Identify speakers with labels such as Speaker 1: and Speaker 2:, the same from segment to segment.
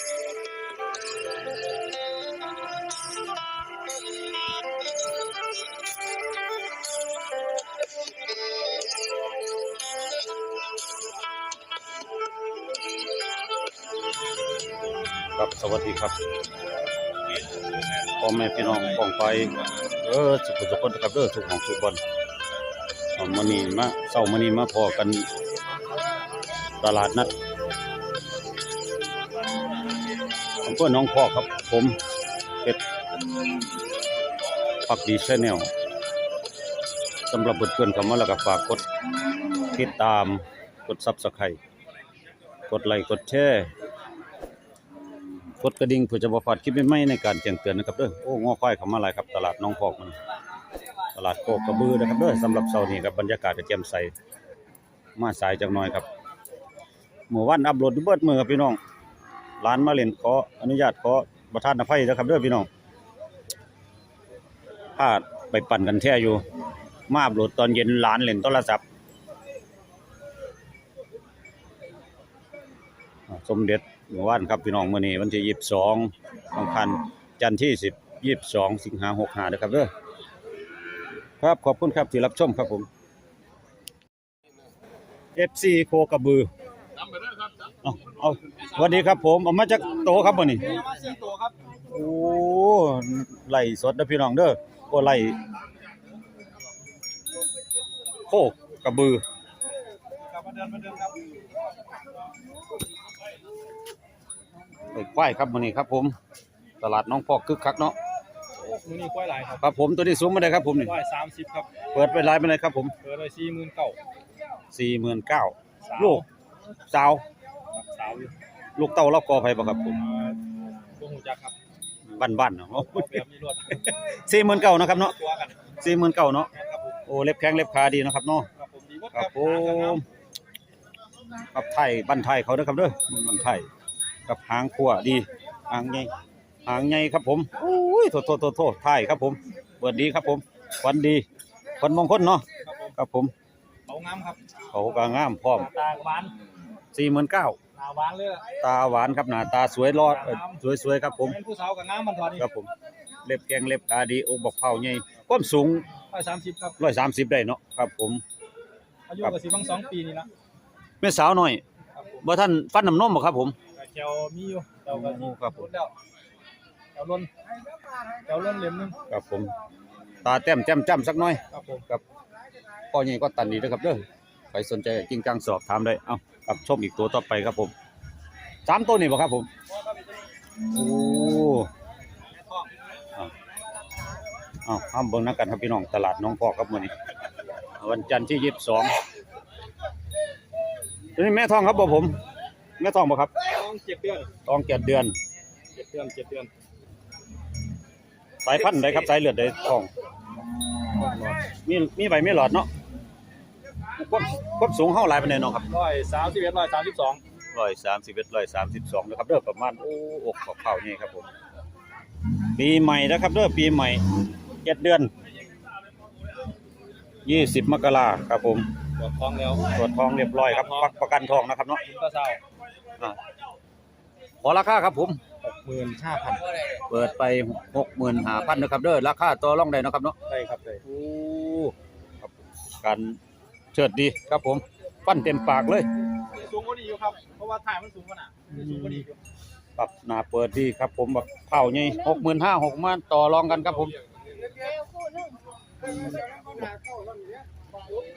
Speaker 1: ครับสวัสดีครับพ่อแม่พี่น้องป้องไปเออสุขสุขคนะครับเด้อสุขของสุขบอลมื้อนี้มาเช้ามื้อนี้มาพอกัน ตลาดนัด อำเภอหนองพ่อครับผมเพชรปักดีชแนลสำหรับเพื่อนๆเข้ามาแล้วก็ฝากกดติดตามกด Subscribe กดไลค์กดแชร์กดกระดิ่งเพื่อจะบ่พลาดคลิปใหม่ในการแจ้งเตือนนะครับเด้อโอ้งอควายเข้ามาหลายครับ ตลาดน้องพอกมันตลาดโคกระบือนะครับเด้อสำหรับเช้านี้ครับบรรยากาศก็แจ่มใสมาสายจักหน่อยครับเมื่อวันอัปโหลดดูเบิดมือครับพี่น้อง ร้านมาเล่นขออนุญาตขอประทานอภัยนะครับเด้อพี่น้องพลาดไปปั่นกันแท้อยู่ มาอัปโหลดตอนเย็นร้านเล่นโทรศัพท์อ่าสมเด็จเมื่อวานครับพี่น้องมื้อนี้วันที่22อังคารจันทร์ที่10 22สิงหา65นะครับเด้อครับขอบคุณครับที่รับชมครับผม FC โคกระบือเอาเอา สวัสดีครับผมเอามาจากโตครับบ่นี่
Speaker 2: มาสี่ตัวครับ
Speaker 1: โอ้ไล่สดนะพี่น้องเด้อโอ้ไล่โคกระบือ
Speaker 2: กลับมาเดินมาเดินครับ
Speaker 1: ไอ้ควายครับมื้อนี้ครับ ผม ตลาดน้องพอกคึกคักเนาะ
Speaker 2: มือนี้กล้วยหลายครับ
Speaker 1: ครับผมตัวนี้สูงมาได้ครับผมนี่
Speaker 2: กล้วยสามสิบครับ
Speaker 1: เปิดไปหลายไปเลยครับผม
Speaker 2: เปิดเลยสี่หมื่นเก้า
Speaker 1: สี่หมื่นเก้า
Speaker 2: สาว
Speaker 1: ลูกสาว
Speaker 2: สาวอยู่
Speaker 1: ลูกเต้าเล่ากอไผบ่ครับผม
Speaker 2: เอ่อพวกหูจักครับ
Speaker 1: บ้านๆเนาะ
Speaker 2: แบบมีรถ
Speaker 1: สี่หมื่นเก้านะครับเนาะ
Speaker 2: ตัวกัน
Speaker 1: สี่หมื่นเก้าเนาะ
Speaker 2: ครับผม
Speaker 1: โอ้เล็บแข้งเล็บขาดีเนาะครับเนาะ
Speaker 2: ครับผมดีวัด
Speaker 1: ครับผมครับไทยบ้านไทยเขาเด้อครับเด้อบ้านไทยกับหางขัวดีหางใหญ่หางใหญ่ครับผมโอ้ยโทษโทษโทษโทษไทยครับผมเปิดดีครับผมวันดีวันมงคลเนาะ
Speaker 2: ครับผม
Speaker 1: ครับผม
Speaker 2: เขางามครับ
Speaker 1: เขาก็งามพร้อม
Speaker 2: ตาหวาน
Speaker 1: สี่หมื่นเก้า
Speaker 2: ตาหวานเลยล่ะ
Speaker 1: ตาหวานครับหน้าตาสวยรอดเอ่อสวยๆครับผม
Speaker 2: เป็นผู้สาวกับงามมันทอนี่
Speaker 1: ครับผม เล็บแกงเล็บตาดีโอ้บอกเผาใหญ่ความสูง
Speaker 2: กล้วยสามสิบครับ
Speaker 1: ร้อยสามสิบได้เนาะครับผม
Speaker 2: อายุกับสิบสองปีนี่ละ
Speaker 1: แม่สาวน้อย
Speaker 2: ครับผม
Speaker 1: บ่ท่านฟันน้ำนมบ่ครับผม
Speaker 2: แต่แถวมีอยู่แถวกับ
Speaker 1: โอ้ครับผม
Speaker 2: แล้วแถวล้นแถวล้นเหลี่ยมหนึง
Speaker 1: ครับผม ตาแต้มแจ่มจ้ำสักหน่อย
Speaker 2: ครับผม
Speaker 1: พ่อใหญ่ก็ตันดีเด้อครับเด้อใครสนใจจริงจังสอบถามได้ เอ้าค รับชมอีกตัวต่อไปครับผมสามตัวนี่บ่ครับผมโอ้เอาเอาห้ามเบิ่งนักกันครับพี่น้องตลาดน้องพอกครับมื้อนี้ วันจันทร์ที่ยี่สิบสองนี่แม่ทองครับบ่ผม แม่ทองบ่ครับ
Speaker 2: ต้องเจ็ดเดือน
Speaker 1: ทองเจ็ดเดือน
Speaker 2: เจ็ดเดือนเจ็ดเดือน
Speaker 1: สายพันธุ์ใดครับสายเลือดใดทอง มีมีใบไมีหลอดเนาะ ความความสูงเท่าหลายปานใดเนาะครับ
Speaker 2: ร้อยสามสิบเอ็ดร้อยสามสิบสอง
Speaker 1: ร้อยสามสิบเอ็ดร้อยสามสิบสองนะครับเด้อประมาณโอ้อกขอบเข่านี่ครับผมปีใหม่นะครับเด้อปีใหม่เจ็ดเดือนยี่สิบมกราครับผม
Speaker 2: ตรวจท้องแล้ว
Speaker 1: ตรวจทองเรียบร้อยครับปักประกันทองนะครับเนาะ
Speaker 2: คุณก็เศร้า
Speaker 1: อ่าขอราคาครับผม
Speaker 2: หกหมื่นห้าพัน
Speaker 1: เปิดไปหกหมื่นห้าพันนะครับเด้อราคาต่อรองได้นะครับเนาะ
Speaker 2: ได้ครับได้
Speaker 1: โอ้ครับการ เชิดดีครับผมฟันเต็มปากเลย
Speaker 2: สูงกว่านี้อยู่ครับเพราะว่าถ่ายมันสูงกว่าน่ะสูงกว่านี้อยู่
Speaker 1: ครับหน้าเปิดดีครับผมแบบเผาใหญ่หกหมื่นห้าหกมันต่อรองกันครับผม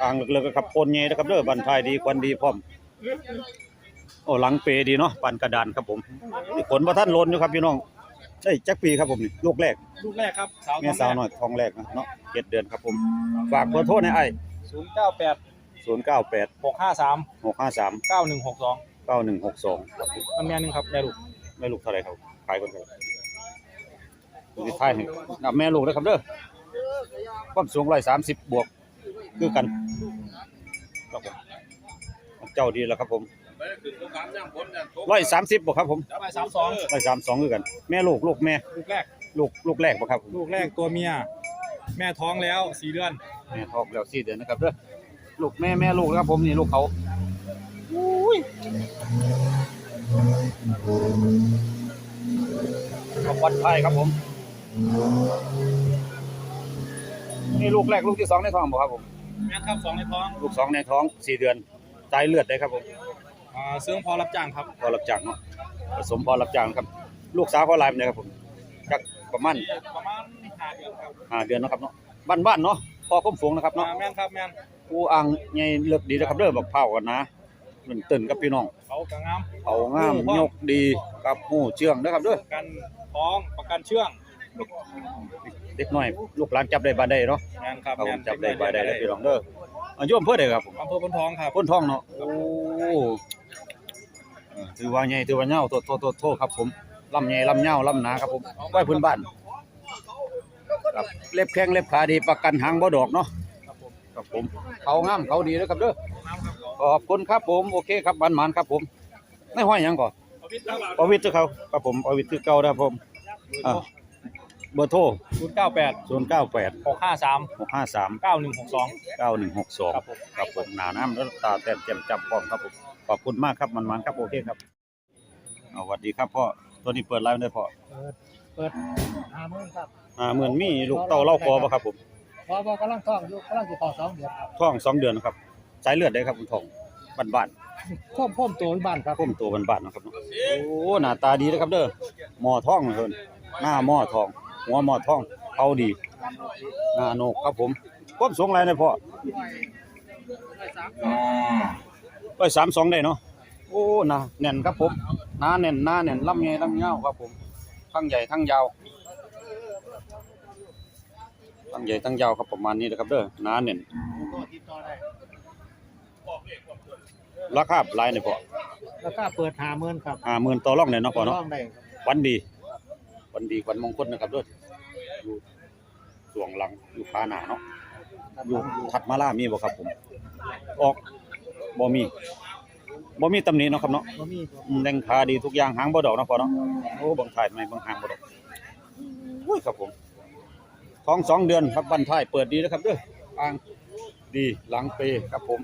Speaker 1: อ่างเลิกๆครับโคนใหญ่นะครับเด้อบันทายดีควันดีพร้อมโอ้หลังเปดีเนาะปันกระดานครับผมนี่ขนประท่านโลนอยู่ครับพี่น้องได้จักปีครับผมนี่ลูกแรก
Speaker 2: ลูกแรกครับสาว
Speaker 1: แม่สาวน้อยทองแรกนะเนาะเจ็ดเดือนครับผม ฝากเบอร์โทรในไอ้
Speaker 2: ศูนย์เก้าแปด
Speaker 1: ศูนย์เก้าแปด
Speaker 2: หกห้าสาม
Speaker 1: หกห้าสาม
Speaker 2: เก้าหนึ่งหกสอง
Speaker 1: เก้าหนึ่งหกสองครับผม
Speaker 2: มันแม่หนึงครับแม่ลูก
Speaker 1: แม่ลูกเท่าไหรครับขายคนเท่าไหร่ดูที่ท้ายให้นับแม่ลูกนะครับเด้อความสูงร้อยสามสิบบวกคือกันครับผมเจ้าดีแล้วครับผมร้อยสามสิบบวกครับผม
Speaker 2: ไปสามสอง
Speaker 1: ร้อยสามสองคือกัน แม่ลูกลูกแม่
Speaker 2: ลูกแรก
Speaker 1: ลูกลูกแรกบ่ครับผม
Speaker 2: ลูกแรกตัวเมีย แม่ท้องแล้วสี่เดือน
Speaker 1: แม่ทอกแล้วสี่เดือนนะครับเด้อลูกแม่แม่ลูกนะครับผมนี่ลูกเขาอุ้ยวัดไทยครับผม นี่ลูกแรกลูกที่สองในท้องบ่ครับผม
Speaker 2: แม่นครับสองในท้อง
Speaker 1: ลูกสองในท้องสี่เดือนใจเลือดได้ครับผม
Speaker 2: อ่าซื้อพอรับจ้างครับ
Speaker 1: พอรับจ้างเนาะผสมพอรับจ้างครับ ลูกสาวเขาลายมันเลยครับผมจักประมาณ
Speaker 2: ประมาณห้าเดือนครับ
Speaker 1: ห้าเดือนเนาะครับเนาะบ้านบ้านๆเนาะพ อคุ้มฝูงนะครับ
Speaker 2: อ่า
Speaker 1: เนาะ
Speaker 2: แม่นครับแม่น
Speaker 1: กูอ่างใหญ่เลือกดีนะครับเด้อบักเผากันนะมันตื่นกับพี่น้อง
Speaker 2: เขากระงาม
Speaker 1: เขางามยกดีกับหูเชื่องนะครับเด้อ
Speaker 2: ประกันท้องประกันเชื่อง
Speaker 1: เด็กน้อยลูกหลานจับได้บานได้เนาะ
Speaker 2: แม่นครับ
Speaker 1: ครับผ
Speaker 2: แม่
Speaker 1: ม
Speaker 2: น
Speaker 1: จับได้บานได้แล้วพี่น้องเด้ออายุอำเภอใดครับผม
Speaker 2: อำเภอพนทองครับ
Speaker 1: พ้นท้องเนาะโอ้เออถือว่าใหญ่ถือว่าเหย้าโทษโทษโทษโทษครับผมลำใหญ่ลำเหย้าลำหนาครับผมไว้พื้นบ้าน ครับเล็บแข้งเล็บขาดีประกันหางบ่ดอกเนาะ
Speaker 2: ครับผม
Speaker 1: ครับผมเขางามเขาดีแล้วครับเด้อ
Speaker 2: น้ำครับ
Speaker 1: ขอบคุณครับผมโอเคครับบ้านหมานครับผมไม่ห้อยหยังก่อน
Speaker 2: เอาวิทย์ครับ
Speaker 1: ประวิทย์คือเขาครับผมประวิทย์คือเก่านะครับผมอ่าเบอร์โทร
Speaker 2: ศูนย์เก้าแปด
Speaker 1: 098
Speaker 2: หกห้าสาม
Speaker 1: 653
Speaker 2: เก้าหนึ่งหกสอง
Speaker 1: 9162
Speaker 2: ครับผม
Speaker 1: ครับผมหนาน้ำแล้วตาแต้มแจ่มจับพร้อมครับผมขอบคุณมากครับมันมันๆครับโอเคครับเอาสวัสดีครับพ่อตัวนี้เปิดไลฟ์ได้พ่อ
Speaker 3: เปิดห้าหมื่นครับ
Speaker 1: อ่าเหมือนมีลูกเต้าเล่าคอป่ะครับผม
Speaker 3: พอบอกกำลังท้องอยู่กำลังจะต่อสองเดือนครับ
Speaker 1: ท้องสองเดือนนะครับสายเลือดได้ครับคุณทองบ้านบ้าน
Speaker 3: พ่มพ่มตัวที่บ้านครับ
Speaker 1: ๆก้มตัวบ้านบ้านๆนะครับเนาะโอ้หน้าตาดีนะครับเด้อหมอท้องเพิ่นหน้าหมอทอง หัวหมอท้องเอาดีหน้าโหนกครับผมก้มสูงไรนะพ่อร้อยสามสองได้เนาะโอ้หนาแน่นครับผมหน้าแน่นหน้าแน่นลำใหญ่ลำยาวครับผมทั้งใหญ่ทั้งยาว ทั้งใหญ่ทั้งยาวครับประมาณนี้นะครับเด้อหน้าแน่น
Speaker 3: ติดต่อได้
Speaker 1: ราคาหลายนี่พ่อ
Speaker 3: แล้วก็เปิดห้าหมื่นครับ
Speaker 1: ห้าหมื่นต่อรองได้เนาะพ่อเนาะ
Speaker 3: ร้องได้ครับ
Speaker 1: วันดี วันดีวันมงคลนะครับเด้ออยู่สวงหลังอยู่ขาหน้าเนาะอยู่ถัดมาล่ามีบ่ครับผม ออกบ่มีบ่มีตำหนิเนาะครับเนาะ
Speaker 3: บ่มีครับ
Speaker 1: อืมแรงขาดีทุกอย่างหางบ่ดอกเนาะพ่อเนาะโอ้เบังถ่ายไม่เบังหางบ่ดอกโอ้ยครับผม ท้องสองเดือนครับบันท้ายเปิดดีนะครับเด้ออ่างดีหลังเปครับผม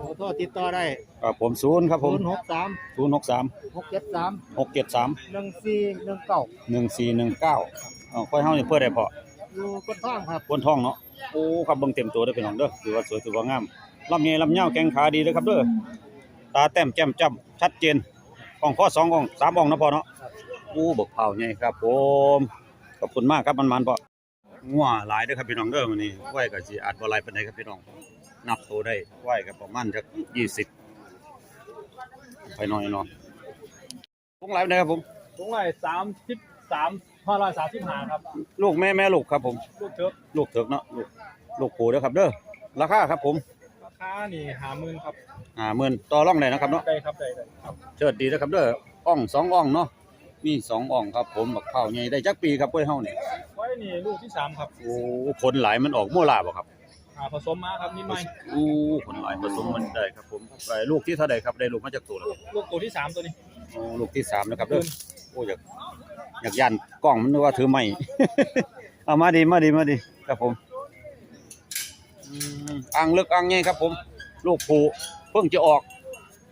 Speaker 3: ขอโทษติดต่อได้
Speaker 1: ครับผมศูนย์ครับผม
Speaker 3: ศูนย์หกสาม
Speaker 1: ศูนย์หกสาม
Speaker 3: หกเจ็ดสาม
Speaker 1: หกเจ็ดสาม
Speaker 3: หนึ่งสี่หนึ่งเก้า
Speaker 1: หนึ่งสี่หนึ่งเก้าอ๋อค่อยเฮานี่เพื่อได้พอ
Speaker 3: อยู่ก้นท้องครับ
Speaker 1: บนท้องเนาะโอ้ครับเบิ่งเต็มตัวเด้อพี่น้องเด้อถือว่าสวยถือว่างามลำใหญ่ลำยาวแข้งขาดีเด้อครับเด้อตาแต้มแจ่มจ้ำชัดเจนอ่องข้อสองอ่องสามอ่องนะพอเนาะโอ้บกเผาใหญ่ครับผม ขอบคุณมากครับมันๆพองัวหลายเด้อครับพี่น้องเด้อมื้อนี้ไว้ก็สิอาจบ่หลายปานใดครับพี่น้อง นับโตได้ไว้ก็ประมาณจัก20ไปหน่อยเนาะพวกหลายปานใดครับผม
Speaker 2: ถุงไรสามสิบสามห้าร้อยสามสิบห้าครับ
Speaker 1: ลูกแม่แม่ลูกครับผม
Speaker 2: ลูกเทิร์ก
Speaker 1: ลูกเถิกเนาะลูกลูกปูเด้อครับเด้อราคาครับผม
Speaker 2: ราคานี่หาหมื่นครับ
Speaker 1: อ่าหมื่นต่อรองได้นะครับเนาะ
Speaker 2: ได้ครับได้ได้ครับ
Speaker 1: เชิดดีนะครับเด้ออ่องสองอ่องเนาะ มีสองอ่องครับ ผมบักข้าวใหญ่ได้จักปีครับกล้วยเฮานี่
Speaker 2: ไว้นี่ลูกที่สามครับ
Speaker 1: โอ้ผลหลายมันออกมั่วลาบ่ครับ
Speaker 2: อ่าผสมมาครับนิดหน่อย
Speaker 1: โอ้ผลหลายผสมมันได้ครับผมไปลูกที่เท่าใดครับได้ลูกมาจากตัวแล้ว
Speaker 2: ลูกลูกตัวที่สามตัวนี้
Speaker 1: โอ้ลูกที่สามนะครับเด้อโอ้อยากอยากยันกล้องมันนึกว่าถือไม้เอามาดีมาดีมาดีครับผมอืมอ่างลึกอ่างใหญ่ครับ ผม ลูกผูเพิ่งจะออก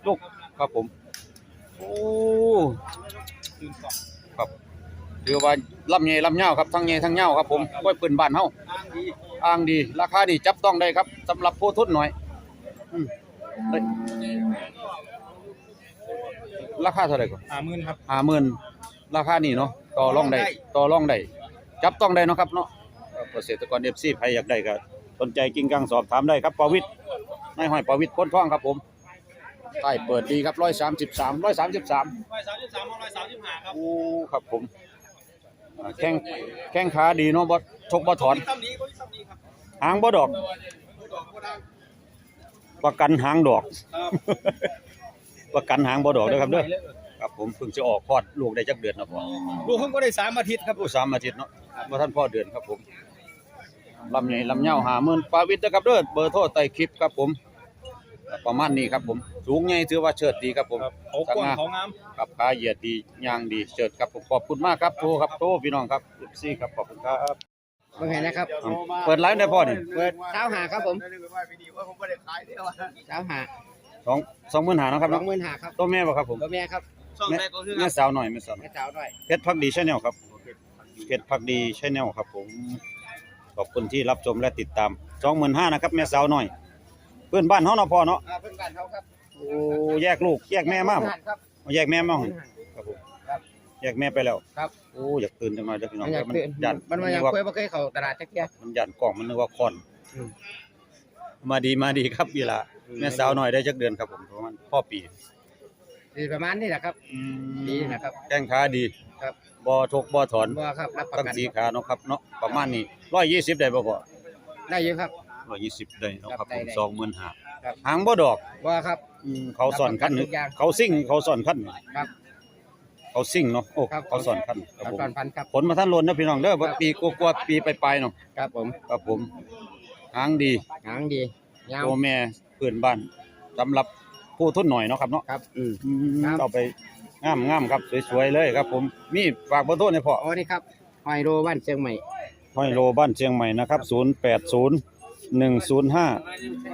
Speaker 1: ลูกครับผม โอ้
Speaker 2: ตื่นสอง
Speaker 1: ครับถือว่าลำใหญ่ลำยาวครับทั้งใหญ่ทั้งยาวครับผมกล้วยปืนบ้านเฮา
Speaker 2: อ้างดี
Speaker 1: อ่างดี ราคาดีจับต้องได้ครับสำหรับผู้ทุนหน่อยอืมเฮ้ยราคาเท่าไหร่ก่อน
Speaker 2: หาหมื่นครับ
Speaker 1: ห้าหมื่นราคานี่เนาะต่อรองได้ต่อรองได้จับต้องได้เนาะครับเนาะเกษตรกรเอฟซีใครอยากได้ก็สนใจกิ่งกังสอบถามได้ครับประวิทย์นายห้อยประวิทย์พ้นท่องครับผม ใต้เปิดดีครับร้อยสามสิบสามร้อยสามสิบสาม
Speaker 2: ร้อยสามสิบสามร้อยสามสิบห้าครับ
Speaker 1: โอ้ครับผมอ่าแข้งแข้งขาดีเนาะบ่ชกบ่ถอน
Speaker 2: ทำดีก็ทำดีครับ
Speaker 1: หางบ่ดอก
Speaker 2: ดอกก็ได้
Speaker 1: ประกันหางดอก
Speaker 2: ครับ
Speaker 1: ประกันหางบ่ดอกเด้อครับเด้อครับผมเพิ่งจะออกคลอดลูกได้จักเดือนเนาะพ่อ
Speaker 2: ลูกเพิ่งก็ได้สามอาทิตย์ครับ
Speaker 1: ผู้สามอาทิตย์เนาะบ่ทันพ่อเดือนครับผมลำใหญ่ลำยาว50,000ปาวิทย์นะครับเด้อเบอร์โทรใต้คลิปครับผม ประมาณนี้ครับผม สูงใหญ่ถือว่าเชิดดีครับผม
Speaker 2: ครับเขากว้างเขางาม
Speaker 1: ครับขาเหยียดดีย่างดีเชิดครับผมขอบคุณมากครับโทรครับโทรพี่น้องครับซี่ครับขอบคุณครับ
Speaker 3: เมื่อไงนะครับ
Speaker 1: อืมเปิดไลฟ์ได้พ่อนี่
Speaker 3: เปิดเช้าหาครับผม
Speaker 2: ว่าผมไม่ได้ขายเดียว
Speaker 3: เช้าหา
Speaker 1: สองสองหมื่นหานะครับ
Speaker 3: สอ
Speaker 1: เนาะ
Speaker 3: งหมื่นหาครับ
Speaker 1: ตัวแม่บ่ครับผม
Speaker 3: ตัวแม่ครับ
Speaker 1: โช่
Speaker 2: อง
Speaker 1: แม่
Speaker 2: แรกก็คือ
Speaker 1: แม่สาวหน่อยแม่สาวหน่อย
Speaker 3: ให้สาวหน่อย
Speaker 1: เพชรพักดีชาแนลครับเพชรพักดีชาแนลครับผมขอบคุณที่รับชมและติดตาม25,000นะครับแม่สาวหน่อย เพื่อนบ้านเฮาเนาะพ่อเนาะ
Speaker 3: อ่าเพื่อนบ้านเขาครับ
Speaker 1: โอ้แยกลูกแยกแม่มาบ่
Speaker 3: ครับ
Speaker 1: แยกแม่มาบ่ครับผม
Speaker 3: ครับ
Speaker 1: แยกแม่ไปแล้ว
Speaker 3: ครับ
Speaker 1: โอ้อยากตื่นจังหน่อยเด้อพี่น้อง
Speaker 3: มันอยาก
Speaker 1: มัน
Speaker 3: เตือน
Speaker 1: ยัน
Speaker 3: มันมาอยาก
Speaker 1: ว่า
Speaker 3: คุยบ่เคยเข้าตลาดจักเที่ย
Speaker 1: มันยันกล่องมันนึกว่าคอน
Speaker 3: อืม
Speaker 1: มาดีมาดีครับอีหล่ะแม่สาวหน่อยได้จักเดือนครับผมประมาณพ่อปี
Speaker 3: ดีประมาณนี้แหละครับ
Speaker 1: อืม
Speaker 3: ดีนะครับ
Speaker 1: แข้งขาดี
Speaker 3: ครับ
Speaker 1: บ่ทกบ่ถอน
Speaker 3: บ่ครับรับประ
Speaker 1: ทั้ง
Speaker 3: กัน
Speaker 1: สีขาเนาะครับเนาะประมาณนี้120ได้บ่พ่อ
Speaker 3: ได้เย อะครับ
Speaker 1: 120ได้เนาะครับ
Speaker 3: ได้
Speaker 1: ผม
Speaker 3: ได้
Speaker 1: 25,000
Speaker 3: ครับ
Speaker 1: หางบ่ดอก
Speaker 3: ว่าครับ
Speaker 1: อืมเขาสอนขั้น
Speaker 3: รับประกันทุกอย่าง
Speaker 1: เขาซิ่งเขาสอนขั้น
Speaker 3: ครับ
Speaker 1: เขาซิ่งเนาะโอ้
Speaker 3: ครับ
Speaker 1: เขาสอนขั้นครับผม
Speaker 3: พันพันครับ
Speaker 1: ผลมาท่านลนนะพี่น้องเด้อว่าปีกว่าๆปีปลายๆเนาะ
Speaker 3: ครับผม
Speaker 1: ครับผมหางดี
Speaker 3: หางดียาว
Speaker 1: ตัวแม่เพื่อนบ้านสำหรับผู้ทุนหน่อยเนาะครับเนาะ
Speaker 3: ครับอืม
Speaker 1: อืม
Speaker 3: ครับ
Speaker 1: เอาไปงามงามครับสวยๆเลยครับ ผมมีฝากเบอร์โทรให้พ่อ
Speaker 3: โอ้นี่ครับหอยโรบ้านเชียงใหม่
Speaker 1: ห้อยโลบ้านเชียงใหม่นะครับ 080 105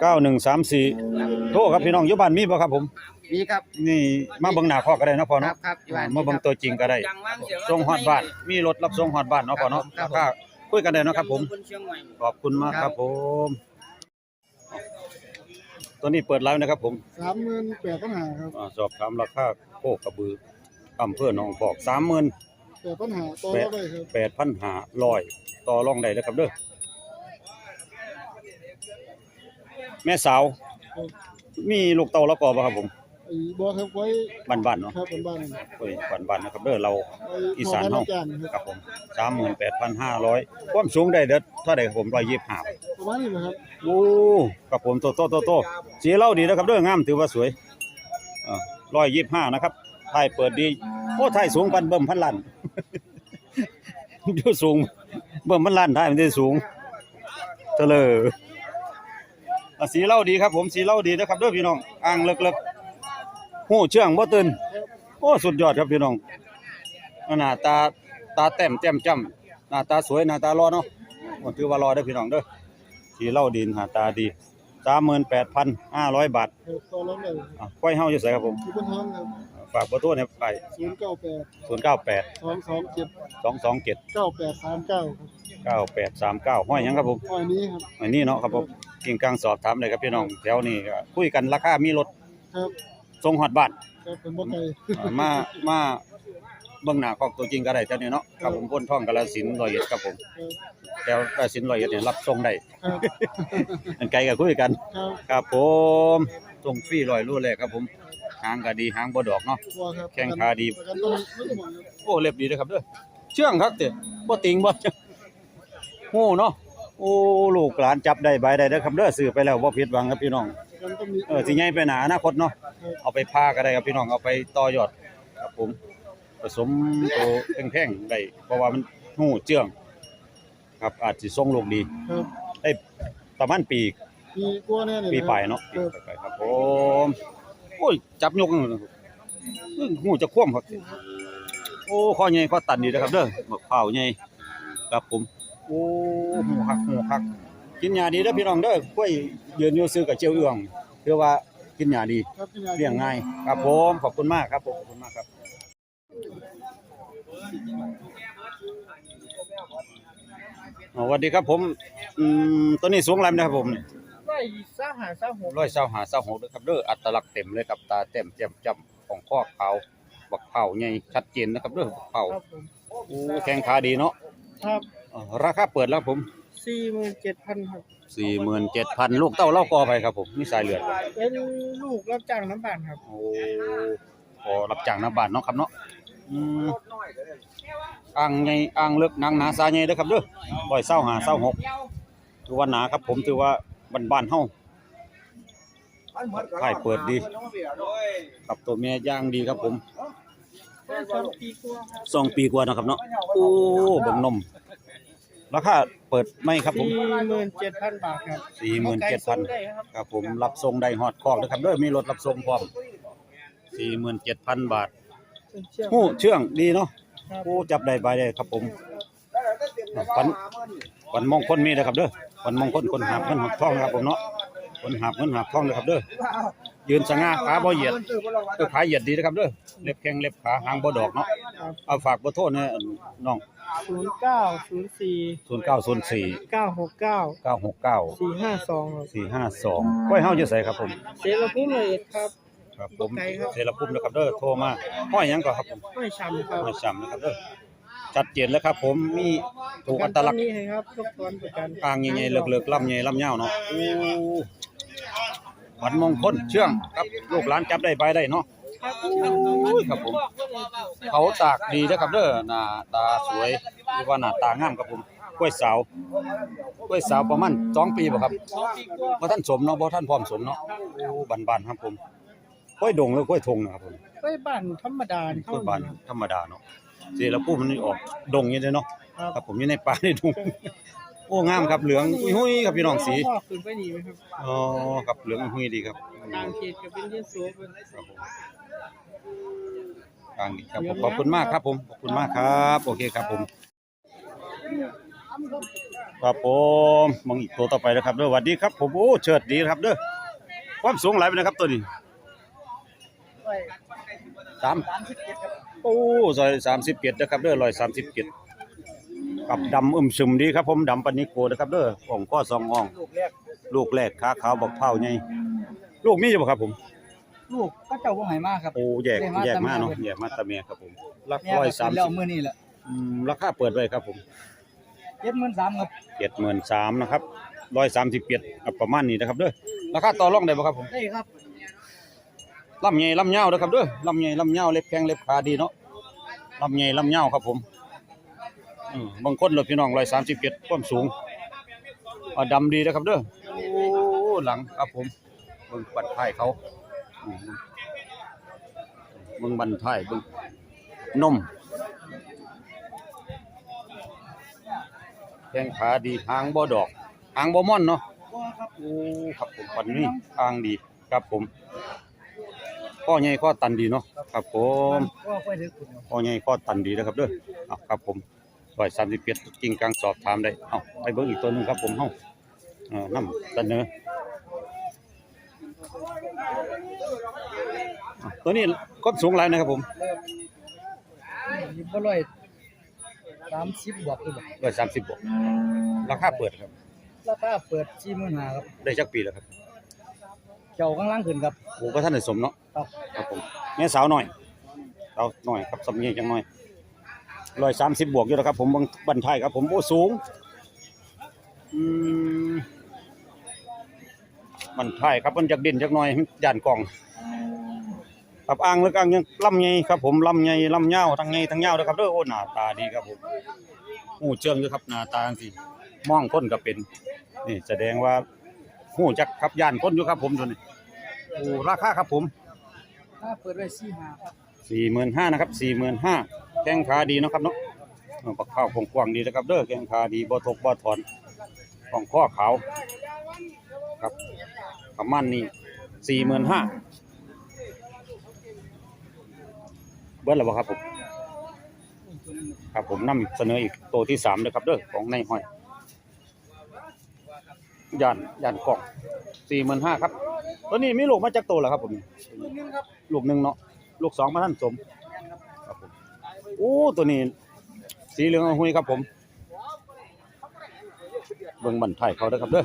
Speaker 1: 9134โทรครับพี่น้องอยู่บ้านมีบ่ครับผม
Speaker 3: มีครับ
Speaker 1: นี่มาเบิ่งหน้าข้อก็ได้เนาะพ่อ
Speaker 3: ครั
Speaker 1: เนาะ
Speaker 3: บครับอยู่บ้าน
Speaker 1: มาเบิ่งตัวจริงก็ได้ส่งฮอดบ้านมีรถรับส่งฮอดบ้านเนาะพ่อเนาะ
Speaker 3: ครั
Speaker 1: รา
Speaker 3: บผม
Speaker 1: คาคุยกันได้เนาะครับผม
Speaker 2: คนเชียงใหม่
Speaker 1: ขอบคุณมากครับผม ตัวนี้เปิดไลฟ์นะครับผม
Speaker 4: สามหมื่นแปดปัญหาครับ
Speaker 1: อ่าสอบถามราคาโคกระบืออำเภอหนองพอกสามหมื่น
Speaker 4: แปดปัญหาต่อ
Speaker 1: แปด
Speaker 4: ได้ครับ
Speaker 1: แปดพันหาร้อยต่อรองได้เลยครับเด้อ แม่สาว มีลูกเต่าแล้วก็บ่ครับผม
Speaker 4: ไอ้บอครับไว้
Speaker 1: บ้านๆเนาะ
Speaker 4: ครับเป็นบ้าน
Speaker 1: โอ้ยบ้านๆนะครับเด้อเรา
Speaker 4: ไว้
Speaker 1: อีสาน
Speaker 4: เฮา
Speaker 1: เฮา
Speaker 4: จานค
Speaker 1: ครับรับผมสามหมื่นแปดพันห้าร้อยความสูงได้เด้อเท่าใดครับผมร้อยยี่สิบห้า
Speaker 4: ประมาณนี้นะครับ
Speaker 1: โอ้กับผมโตโตโตโตสีเหล่าดีนะครับเด้องามถือว่าสวยร้อยยี่สิบห้านะครับถ่ายเปิดดีโอ้ถ่ายสูงปันเบิ่มพันลันอยู่สูง เบิ่มพันลันถ่ายมันได้สูงเตลออะ สีเหล่าดีครับผมสีเหล่าดีนะครับเด้อพี่น้องอ่างเลิกๆหูเชื่องบ่ตื่นโอ้สุดยอดครับพี่น้องหน้าตาตาแต้มแจ่มจ้ำหน้าตาสวยหน้าตารอเนาะโอ้ถือว่ารอเด้อพี่น้องเด้อสีเหล่าดินหาตาดีสามหมื่นแปดพันห้าร้อยบาท
Speaker 4: ครับต่อรองได้
Speaker 1: อะก้อยเฮาอยู่ไสครับผม
Speaker 4: ที่บนท้องครับ
Speaker 1: ฝากเบอร์โทรให้ไป
Speaker 4: ศูนย์เก้าแปด
Speaker 1: ศูนย์เก้าแปด
Speaker 4: สองสองเจ็ด
Speaker 1: สองสองเจ็ด
Speaker 4: เก้าแปดสามเก้าครับ
Speaker 1: เก้าแปดสามเก้าห้อยหยังครับผม
Speaker 4: อ้อยนี้ครับ
Speaker 1: อันนี้เนาะครับผม กิ่งกลางสอบถามเลยครับพี่น้องแถวนี้ก็คุยกันราคามีรถ
Speaker 4: ครับ
Speaker 1: ส่งฮอดบ้าน
Speaker 4: ครับเป็นบ่ไก่
Speaker 1: อ่ามามาเบิ่งหน้าของตัวจริงก็ได้เท่านี้เนาะครับผมพ้นท่องกาฬสินธุ์ร้อยเอ็ดครับผม
Speaker 4: ครับ
Speaker 1: แถวกาฬสินธุ์ร้อยเอ็ดเนี่ยรับส่งได้
Speaker 4: ครับ
Speaker 1: อันไกลก็คุยกัน
Speaker 4: ครับ
Speaker 1: ครับผมส่งฟรีร้อยรู้เลยครับผมหางก็ดีหางบ่ดอกเนาะ
Speaker 4: บัวครับ
Speaker 1: แข้งขาดี
Speaker 4: ประกันต้องไม่ต้องห่วงครับ
Speaker 1: โอ้เล็บดีเด้อครับเด้อเชื่องครับเด้อบ่ติงบ่โอ้เนาะ โอ้ลูกหลานจับได้ใบได้เด้อครับเด้อซื้อไปแล้วบ่ผิดหวังครับพี่น้อง
Speaker 4: ประกันต้องมี
Speaker 1: เออสิใหญ่ไปหนาอนาคตเนาะเอาไปพาก็ได้ครับพี่น้องเอาไปต่อยอดครับผมผสมตัวแพงๆได้เพราะว่ามันหูเจือง ครับอาจสิส่งลูกดี
Speaker 4: ครับ
Speaker 1: ได้ประมาณปี
Speaker 4: ปีกว่าแน่เลย
Speaker 1: ปีปลายเนาะปีปลายครับผมโอ้ยจับยกนั่นนะครับเพิ่งหูจะคว่ำครับโอ้ข้อใหญ่ข้อตันดีนะครับเด้อมะพร้าวใหญ่ครับผม โอ้หูหักหูหัก กินหญ้าดีเด้อพี่น้องเด้อกล้วยยืนอยู่ซื้อกับเจียวเอื้องคือว่ากินหญ้าดี
Speaker 4: ครับที่
Speaker 1: เลี้ยงง่ายครับผมขอบคุณมากครับผมขอบคุณมากครับอ๋อสวัสดีครับผมอืมตัวนี้สูงไรนะครับผมนี่
Speaker 4: ไร่ซ่าหาซ่าหก
Speaker 1: ร้อยเศร้าหาเศร้าหกเลยครับเด้ออัตลักษณ์เต็มเลยครับตาเต็มแจ่มจ้ำของข้อขาวบักเผาใหญ่ชัดเจนนะครับเด้อบักเผา
Speaker 4: ครับผม
Speaker 1: โอ้แข้งขาดีเนาะ
Speaker 4: ครับ
Speaker 1: อ๋อราคาเปิดแล้วผม
Speaker 4: สี่หมื่นเจ็ดพันครับ
Speaker 1: สี่หมื่นเจ็ดพันลูกเต้าเล่ากอไปครับผมนี่สายเลือด
Speaker 4: เป็นลูกรับจ้างน้ำบานครับ
Speaker 1: โอ้พอรับจ้างน้ำบานเนาะครับเนาะอืมอ่างใหญ่อ่างเลิกหนังหนาซาใหญ่เด้อครับเด้อร้อยเศร้าหาเศร้าหกถือว่าหนาครับผมถือว่าบ้านๆเฮาไข่เปิดดีครับตัวแม่ย่างดีครับผม
Speaker 4: สองปีกว่าครับ
Speaker 1: สองปีกว่านะครับเนาะโอ้เบิ่งนม ราคาเปิดไหมครับผม
Speaker 4: สี่หมื่นเจ็ดพันบาทครับ
Speaker 1: สี่หมื่นเจ็ดพัน
Speaker 4: ได้ครับ
Speaker 1: ครับผมรับส่งได้ฮอดคอกนะครับเด้อมีรถรับส่งพร้อมสี่หมื่นเจ็ดพันบาท
Speaker 4: เป็นเชือก
Speaker 1: หู้เชื่องดีเนาะ
Speaker 4: ครับ
Speaker 1: โอ้จับได้ใบได้ครับผมวันวันมงคลมีนะครับเด้อวันมงคลคนหาบเงินหักทองนะครับผมเนาะคนหาบเงินหาบทองเลยครับเด้อยืนสง่าขาบ่เหยียดเออขาเหยียดดีนะครับเด้อเล็บแข้งเล็บขาหางบ่ดอกเนาะเอาฝากเบอร์โทรเนี่ยน้อง
Speaker 4: ศูนย์เก้าศูนย์สี่
Speaker 1: 0904
Speaker 4: เก้าหกเก้า
Speaker 1: 969
Speaker 4: สี่ห้าสองครับ
Speaker 1: 452ก้อยเฮาอยู่ไสครับผม
Speaker 4: เสรภูมิเลยครับ
Speaker 1: ครับผม
Speaker 4: ไกลครับ
Speaker 1: เสรภูมินะครับเด้อโทรมาห้อยหยังก็ครับผม
Speaker 4: ไม่ช้ำครับ
Speaker 1: ห้อยช้ำนะครับเด้อชัดเจนแล้วครับ ผมมีถูกอัตลักษณ์
Speaker 4: นี้ให้ครับทุกคนประกัน
Speaker 1: กลางใหญ่ๆเลิกๆลำใหญ่ลำยาวเนาะโอ้วันมงคลเชื่องครับลูกหลานจับได้ใบได้เนาะ
Speaker 4: ครับ
Speaker 1: ครับผมเขาตากดีนะครับเด้อหน้าตาสวยหรือว่าหน้าตางามครับผมกล้วยสาวกล้วยสาวประมาณ2ปีบ่ครับบ่ท่านสมเนาะบ่ท่านพร้อมสมเนาะโอ้บานๆครับผมกล้วยดงหรือกล้วยทงนะครับผม
Speaker 4: ไปบ้านธรรมดา
Speaker 1: กล้วยบานธรรมดาเนาะสิแล้วปุ๊บมันนี่ออกดงอย่างนี้เด้อเนาะครับผมอยู่ในป่าในดงโอ้งามครับเหลืองหุ้ยๆครับพี่น้องสี
Speaker 4: พ่อขึ้นไปนี่ไหมครับ
Speaker 1: อ๋อครับเหลืองหุ้ยดีครับ
Speaker 4: ต่างเขตกับเป็นเยสูเป็น
Speaker 1: ครับผม ทางนี้ครับผมขอบคุณมากครับผมขอบคุณมากครับโอเคครับผมครับผมมองอีกตัวต่อไปนะครับเด้อสวัสดีครับ ผมโอ้เชิดดีครับเด้อความสูงหลายไปนะครับตัวนี้สามโอ้ซอยสามสิบเจ็ดนะครับเด้อร้อยสามสิบเจ็ดกับดำอึมซึมดีครับผมดำปานนิโกนะครับเด้อองข้อสองอ่อง
Speaker 4: ลูกแรก
Speaker 1: ลูกแรกขาขาวบอกเผาไงลูกมีอยู่บ่ครับผม
Speaker 4: ลูกก็เจ้าบ่ให้มากครับ
Speaker 1: โอ้แยก
Speaker 4: ได้มา
Speaker 1: แยก
Speaker 4: ตาม
Speaker 1: มาเนาะ
Speaker 4: เพิ่น
Speaker 1: แยกมาตะเมียครับผมรัก
Speaker 4: แม่
Speaker 1: ร้อย
Speaker 4: ก็
Speaker 1: สาม
Speaker 4: ซื้อแล้
Speaker 1: สิ
Speaker 4: ว
Speaker 1: บ
Speaker 4: มื้อนี้แหละ
Speaker 1: ราคาเปิดไว้ครับผม
Speaker 4: 73,000ครับ
Speaker 1: เจ็ดหมื่นสามนะครับร้อยสามสิบเจ็ดประมาณนี้นะครับเด้อราคาต่อรองได้บ่ครับผม
Speaker 4: ได้ครับ
Speaker 1: ลำใหญ่ลำยาวเด้อครับเด้อลำใหญ่ลำยาวเล็บแข้งเล็บขาดีเนาะลำใหญ่ลำยาวครับผมอืมบางคนเลยพี่น้องร้อยสามสิบเจ็ดความสูงอ่าดำดีนะครับเด้อโอ้หลังครับผมเบิ่งบันท้ายเขาอืม เบิ่งบันท้ายเบิ่งนมแข้งขาดีหางบ่ดอกหางบ่ม่อนเนาะ
Speaker 4: ครับ
Speaker 1: โอ้ครับผมปันนี้ทางดีครับผมข้อใหญ่ข้อตันดีเนาะครับผมข้อใหญ่ข้อตันดีนะครับเด้อเอาครับผมร้อยสามสิบเจ็ดกิ่งกลางสอบถามได้เอาไปเบิ่งอีกตัวหนึงครับผมเฮาเออนํเสนออะ ตัวนี้ก็สูงหลายนะครับผม
Speaker 4: นี่บ่ร้อย30บวกคือบ่
Speaker 1: ร้อยสามสิบบวกราคาเปิดครับ
Speaker 4: ราคาเปิด45,000ครับ
Speaker 1: ได้จักปีแล้วครับ
Speaker 4: เจ้าข้างล่างขึ้นครับ
Speaker 1: โอ้ก็ท่านได้สมเนาะ
Speaker 4: ครับ
Speaker 1: ครับผมแม่สาวหน่อยสาวหน่อยครับสำเนียงจังหน่อยร้อยสามสิบบวกอยู่แล้วครับ ผมบางบันทายครับ ผมโอ้สูงอืม บันทายครับมันจากดินจากหน่อยย่านกล่องครับอ่างแล้วก็อ่างยังลำใหญ่ครับผมลำใหญ่ลำยาวทั้งใหญ่ทั้งยาวนะครับเด้อโอ้หน้าตาดีครับผมหูเจิงอยู่ครับหน้าตาจังซี่มองคนก็เป็น นี่แสดงว่าหูจักครับย่านคนอยู่ครับผมตัวนี้โอ้ราคาครับผม
Speaker 4: ถ้าเปิดไว้45ครับ
Speaker 1: สี่หมื่นห้านะครับสี่หมื่นห้าแข้งขาดีเนาะครับเนาะเออปักข้าวกว้างๆดีนะครับเด้อแข้งขาดีบ่ทกบ่ถอนของข้อขาวครับ ประมาณนี้สี่หมื่นห้าเบิ้ลแล้วบ่ครับผมครับผมนำเสนออีกตัวที่สามเลยครับเด้อของในห้อยย่านย่านกล่องสี่หมื่นห้าครับตัวนี้มีลูกมาจากตัวเหรอครับผม
Speaker 4: ลูกนึงครับ
Speaker 1: ลูกหนึ่งเนาะลูกสองมาท่านสมครับผมโอ้ตัวนี้ สีเหลืองอหุยครับผมเบิ่งบันไทยเขาเด้อครับเด้อ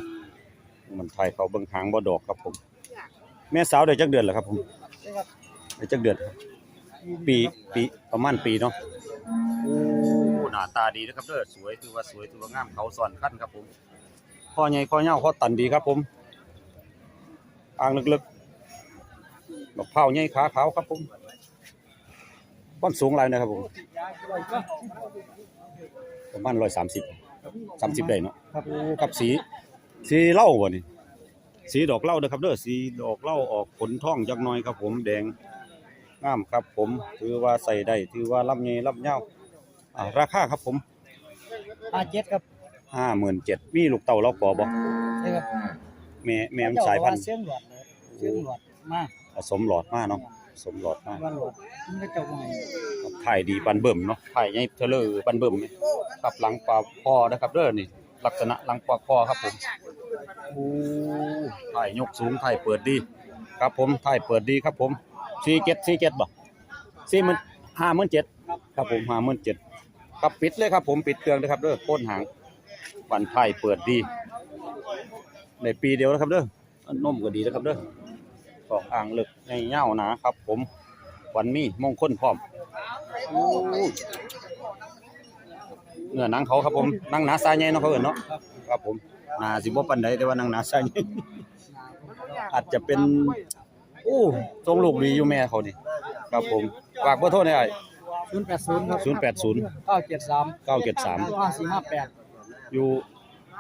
Speaker 1: เบิ่งบันไทยเขาเบิ่งหางบ่ดอกครับผม แม่สาวได้จักเดือนแล้วครับผม
Speaker 4: ได้ครับ
Speaker 1: ได้จักเดือนครับปีปีประมาณปีเนาะโอ้หน้าตาดีนะครับเด้อสวยถือว่าสวยถือว่างามเขาสอนขั้นครับผมข้อใหญ่ข้อยาวข้อตันดีครับผมอ่างลึกๆดอกเผาใหญ่ขาขาวครับผมความสูงหลายนะครับผมประมาณร้อยสามสิบสามสิบได้เนาะครับโอ้ครับสี สีเหล้าบ่นี่สีดอกเหล้าเด้อครับเด้อสีดอกเหล้าออกผลท่องจักหน่อยครับ ผมแดงงามครับ ผมถือว่าใส่ได้ถือว่าลำใหญ่ลำยาวอ่าราคาครับผม
Speaker 4: 57ครับ
Speaker 1: ห้าหมื่นเจ็ดมีลูกเต่าเราปอบ่
Speaker 4: ได้ครับ
Speaker 1: แม่แม่มันสายพันธุ์
Speaker 4: เสียงหลอดเลยเสียงหลอดมา
Speaker 1: ผสมหลอดมาเนาะผสมหลอดมา
Speaker 4: ว่าหลอดมันก็เจ้าบ่ให้
Speaker 1: ถ่ายดีปันเบิ่มเนาะถ่ายใหญ่เทเลอร์ปันเบิ่มนี่ครับหลังปลาคอนะครับเด้อนี่ ลักษณะหลังปลาคอครับผมโอ้ถ่ายยกสูงถ่ายเปิดดี ครับผมถ่ายเปิดดีครับผมสี่เจ็ดสี่เจ็ดบ่สี่หมื่นห้าหมื่นเจ็ดครับผมห้าหมื่นเจ็ดครับปิดเลยครับผมปิดเครื่องเลยครับเด้อโค่นหางบันถ่ายเปิดดี ในปีเดียวนะครับเด้ออันมก็ดีนะครับเด้อสองอ่างลึกในเง่าหนาครับ ผมวันมีมงคลพร้อมโอ้ เนื้อหนังเขาครับผมหนังหนาซาใหญ่เนาะเขาเอิ้นเนาะครับผมหนาสิบ่ปานใดแต่ว่าหนังหนาซาใหญ่อาจจะเป็นโอ้ทรงลูกดีอยู่แม่เขานี่ครับผมฝากเบอร์โทรหน่อย
Speaker 4: ศูนย์แปดศูนย์ครับ
Speaker 1: 080
Speaker 4: เก้าเจ็ดสาม
Speaker 1: 973
Speaker 4: ห้าสี่ห้าแปด
Speaker 1: อยู่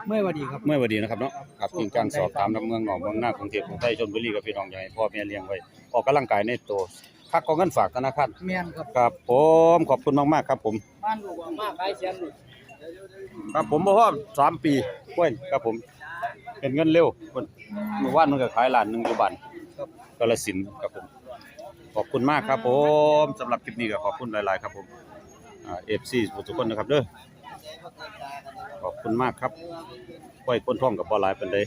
Speaker 4: เมื่อวันดีครับ
Speaker 1: เมื่อวันดีนะครับเนาะครับกิ่งกลางสอบถามนํเมืองหนองเมืองหน้ากรุงเทพกรุงไทยชลบุรีกับพี่น้องอยากให้พ่อแม่เลี้ยงไว้ออกกำลังกายในตัว คักของเงินฝากธนาคาร
Speaker 4: แม่นครับ
Speaker 1: ครับผมขอบคุณมากๆครับผม
Speaker 4: บ้านลูกมากขายเสียนลูก
Speaker 1: ครับผมบ่ฮอด3ปีกล้วยครับผม เป็นเงินเร็วเมื่อวานมันก็ขายล้านหนึงอยู่บ้านกาฬสินธุ์ครับผม ขอบคุณมากครับผมสำหรับคลิปนี้ก็ขอบคุณหลาย ๆ ครับผมอ่า FC ทุกคนนะครับเด้อขอบคุณมากครับไว้คนท่องกับบ่หลายปานใด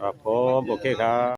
Speaker 1: ครับผมโอเคครับ